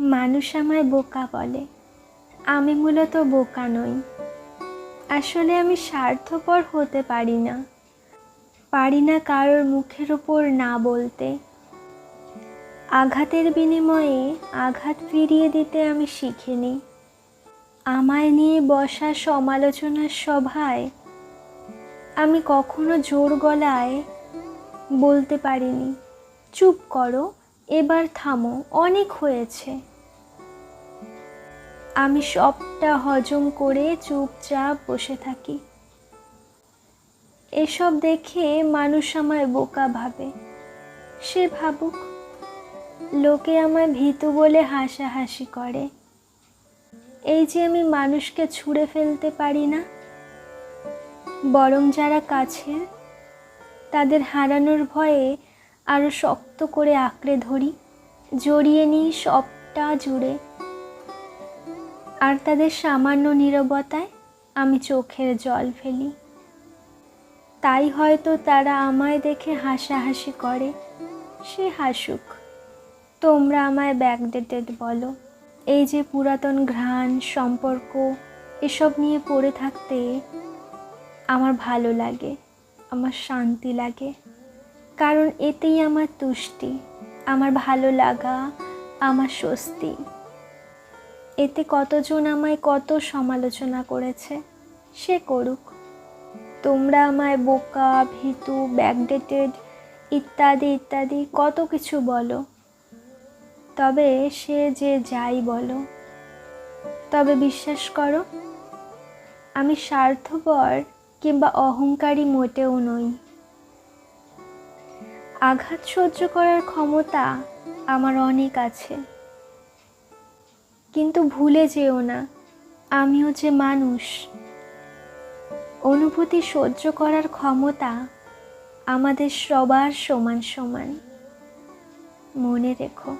মানুষ আমায় বোকা বলে। আমি মূলত বোকা নই। আসলে আমি স্বার্থপর হতে পারি না। পারি না কারোর মুখের ওপর না বলতে। আঘাতের বিনিময়ে আঘাত ফিরিয়ে দিতে আমি শিখিনি। আমায় নিয়ে বসা সমালোচনার সভায় আমি কখনো জোর গলায় বলতে পারিনি, চুপ করো এবার থামো, অনেক হয়েছে। আমি সবটা হজম করে চুপচাপ বসে থাকি। এসব দেখে মানুষ আমায় বোকা ভাবে। সে ভাবুক, লোকে আমায় ভীতু বলে হাসাহাসি করে। এই যে আমি মানুষকে ছুঁড়ে ফেলতে পারি না, বরং যারা কাছের, তাদের হারানোর ভয়ে আরও শক্ত করে আঁকড়ে ধরি, জড়িয়ে নিই সবটা জুড়ে। আর তাদের সামান্য নীরবতায় আমি চোখের জল ফেলি। তাই হয়তো তারা আমায় দেখে হাসাহাসি করে। সে হাসুক, তোমরা আমায় ব্যাকডেটেড বলো। এই যে পুরাতন ঘ্রাণ, সম্পর্ক, এসব নিয়ে পড়ে থাকতে আমার ভালো লাগে, আমার শান্তি লাগে। কারণ এতেই আমার তুষ্টি, আমার ভালো লাগা, আমার স্বস্তি। এতে কতজন আমায় কত সমালোচনা করেছে, সে করুক। তোমরা আমায় বোকা, ভীতু ব্যাকডেটেড ইত্যাদি ইত্যাদি কত কিছু বলো। তবে সে যে যাই বলো, তবে বিশ্বাস করো, আমি স্বার্থপর কিংবা অহংকারী মোটেও নই। আঘাত সহ্য করার ক্ষমতা আমার অনেক আছে। কিন্তু ভুলে যেও না, আমিও যে মানুষ। অনুভূতি সহ্য করার ক্ষমতা আমাদের সবার সমান সমান। মনে রেখো।